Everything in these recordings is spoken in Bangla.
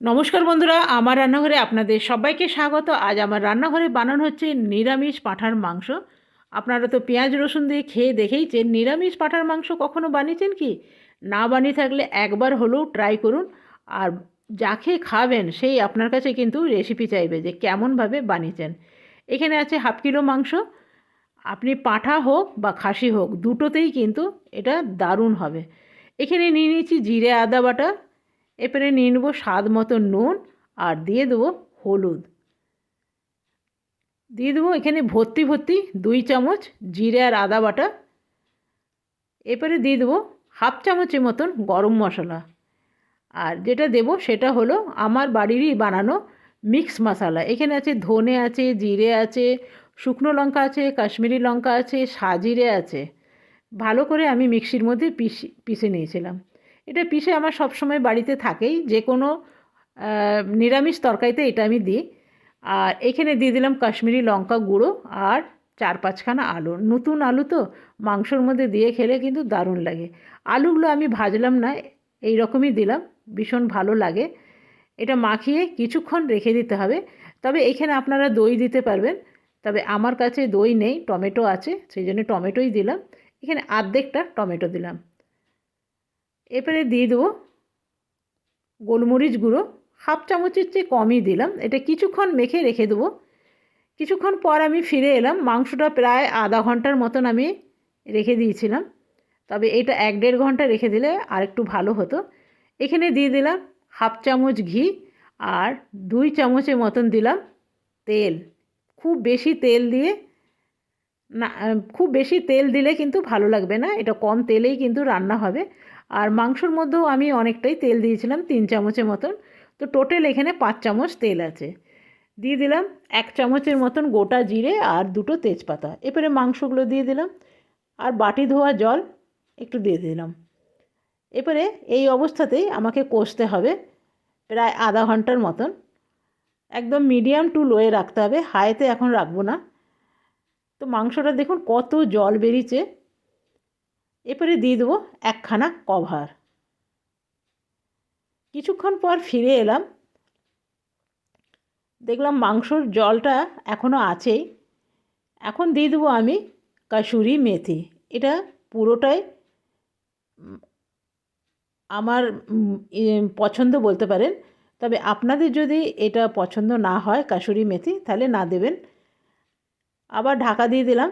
নমস্কার বন্ধুরা, আমার রান্নাঘরে আপনাদের সবাইকে স্বাগত। আজ আমার রান্নাঘরে বানানো হচ্ছে নিরামিষ পাঁঠার মাংস। আপনারা তো পেঁয়াজ, রসুন দিয়ে খেয়ে দেখেইছেন, নিরামিষ পাঁঠার মাংস কখনো বানিয়েছেন কি? না বানিয়ে থাকলে একবার হলেও ট্রাই করুন। আর যাকে খাবেন, সেই আপনার কাছে কিন্তু রেসিপি চাইবে যে কেমনভাবে বানিয়েছেন। এখানে আছে হাফ কিলো মাংস। আপনি পাঁঠা হোক বা খাসি হোক, দুটোতেই কিন্তু এটা দারুণ হবে। এখানে নিয়ে নিয়েছি জিরে, আদা বাটা এরপরে নিয়ে নেব স্বাদ মতো নুন আর দিয়ে দেবো হলুদ। দিয়ে দেবো এখানে ভর্তি ভর্তি দুই চামচ জিরে আর আদা বাটা। এরপরে দিয়ে দেবো হাফ চামচের মতন গরম মশলা। আর যেটা দেবো সেটা হলো আমার বাড়িরই বানানো মিক্স মশলা। এখানে আছে ধনে আছে, জিরে আছে, শুকনো লঙ্কা আছে, কাশ্মীরি লঙ্কা আছে, সাজিরে আছে। ভালো করে আমি মিক্সির মধ্যে পিষে পিষে নিয়েছিলাম। এটা পিষে আমার সবসময় বাড়িতে থাকেই। যে কোনো নিরামিষ তরকারিতে এটা আমি দিই। আর এখানে দিয়ে দিলাম কাশ্মীরি লঙ্কা গুঁড়ো আর চার পাঁচখানা আলু। নতুন আলু তো মাংসর মধ্যে দিয়ে খেলে কিন্তু দারুণ লাগে। আলুগুলো আমি ভাজলাম না এই রকমই দিলাম, ভীষণ ভালো লাগে। এটা মাখিয়ে কিছুক্ষণ রেখে দিতে হবে। তবে এখানে আপনারা দই দিতে পারবেন। তবে আমার কাছে দই নেই, টমেটো আছে, সেই জন্য টমেটোই দিলাম। এখানে আর্ধেকটা টমেটো দিলাম। এরপরে দিয়ে দেবো গোলমরিচ গুঁড়ো। হাফ চামচের চেয়ে কমই দিলাম। এটা কিছুক্ষণ মেখে রেখে দেবো। কিছুক্ষণ পর আমি ফিরে এলাম। মাংসটা প্রায় আধা ঘণ্টার মতন আমি রেখে দিয়েছিলাম। তবে এটা এক দেড় ঘণ্টা রেখে দিলে আর একটু ভালো হতো। এখানে দিয়ে দিলাম হাফ চামচ ঘি আর দুই চামচের মতন দিলাম তেল। খুব বেশি তেল দিয়ে না, খুব বেশি তেল দিলে কিন্তু ভালো লাগবে না। এটা কম তেলেই কিন্তু রান্না হবে। আর মাংসর মধ্যেও আমি অনেকটাই তেল দিয়েছিলাম, তিন চামচের মতন। তো টোটাল এখানে পাঁচ চামচ তেল আছে। দিয়ে দিলাম এক চামচের মতন গোটা জিরে আর দুটো তেজপাতা। এরপরে মাংসগুলো দিয়ে দিলাম আর বাটি ধোয়া জল একটু দিয়ে দিলাম। এরপরে এই অবস্থাতেই আমাকে কষতে হবে প্রায় আধা ঘণ্টার মতন। একদম মিডিয়াম টু লোয়ে রাখতে হবে হাইতে এখন রাখব না। তো মাংসটা দেখুন কত জল বেরিয়েছে। এরপরে দিয়ে দেবো একখানা কভার কিছুক্ষণ পর ফিরে এলাম। দেখলাম মাংসর জলটা এখনও আছেই। এখন দিয়ে দেবো আমি কাসুরি মেথি। এটা পুরোটাই আমার পছন্দ বলতে পারেন। তবে আপনাদের যদি এটা পছন্দ না হয় কাসুরি মেথি, তাহলে না দেবেন। আবার ঢাকা দিয়ে দিলাম।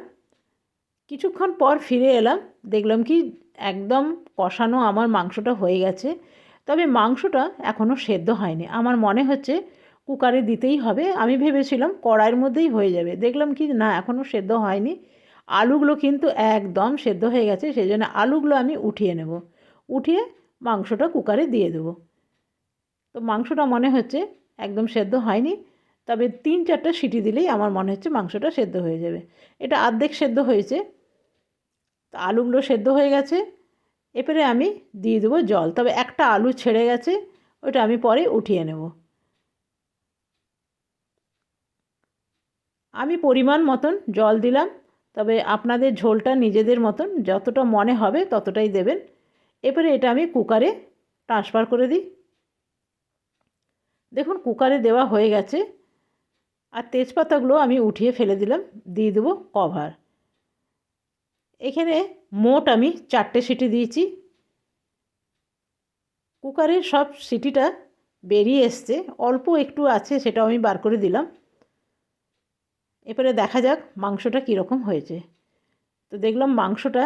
কিছুক্ষণ পর ফিরে এলাম, দেখলাম কি একদম কষানো আমার মাংসটা হয়ে গেছে। তবে মাংসটা এখনও সেদ্ধ হয়নি। আমার মনে হচ্ছে কুকারে দিতেই হবে। আমি ভেবেছিলাম কড়াইয়ের মধ্যেই হয়ে যাবে। দেখলাম কি না এখনও সেদ্ধ হয়নি। আলুগুলো কিন্তু একদম সেদ্ধ হয়ে গেছে সেই জন্য আলুগুলো আমি উঠিয়ে নেব। উঠিয়ে মাংসটা কুকারে দিয়ে দেবো। তো মাংসটা মনে হচ্ছে একদম সেদ্ধ হয়নি। তবে তিন চারটা সিটি দিলেই আমার মনে হচ্ছে মাংসটা সেদ্ধ হয়ে যাবে। এটা আর্ধেক সেদ্ধ হয়েছে। তো আলুগুলো সেদ্ধ হয়ে গেছে। এরপরে আমি দিয়ে দেবো জল। তবে একটা আলু ছেড়ে গেছে, ওটা আমি পরে উঠিয়ে নেব। আমি পরিমাণ মতন জল দিলাম, তবে আপনাদের ঝোলটা নিজেদের মতন যতটা মনে হবে ততটাই দেবেন। এরপরে এটা আমি কুকারে ট্রান্সফার করে দিই। দেখুন, কুকারে দেওয়া হয়ে গেছে। আর তেজপাতাগুলো আমি উঠিয়ে ফেলে দিলাম, দিয়ে দেবো কভার এখানে মোট আমি চারটে সিটি দিয়েছি। কুকারের সব সিটিটা বেরিয়ে এসছে, অল্প একটু আছে সেটা আমি বার করে দিলাম। এরপরে দেখা যাক মাংসটা কীরকম হয়েছে। তো দেখলাম মাংসটা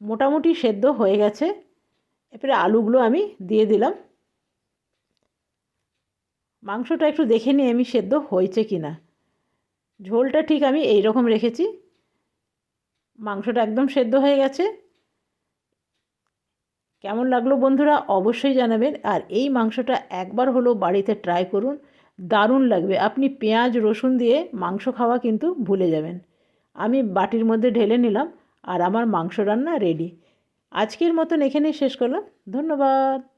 মোটামুটি সেদ্ধ হয়ে গেছে। এরপরে আলুগুলো আমি দিয়ে দিলাম। মাংসটা একটু দেখে নিই আমি সেদ্ধ হয়েছে কি না। ঝোলটা ঠিক আমি এই রকম রেখেছি। মাংসটা একদম সেদ্ধ হয়ে গেছে। কেমন লাগল বন্ধুরা অবশ্যই জানাবেন। আর এই মাংসটা একবার হলো বাড়িতে ট্রাই করুন। দারুণ লাগবে। আপনি পেঁয়াজ, রসুন দিয়ে মাংস খাওয়া কিন্তু ভুলে যাবেন। আমি বাটির মধ্যে ঢেলে নিলাম আর আমার মাংস রান্না রেডি আজকের মতন এখানেই শেষ করলাম। ধন্যবাদ।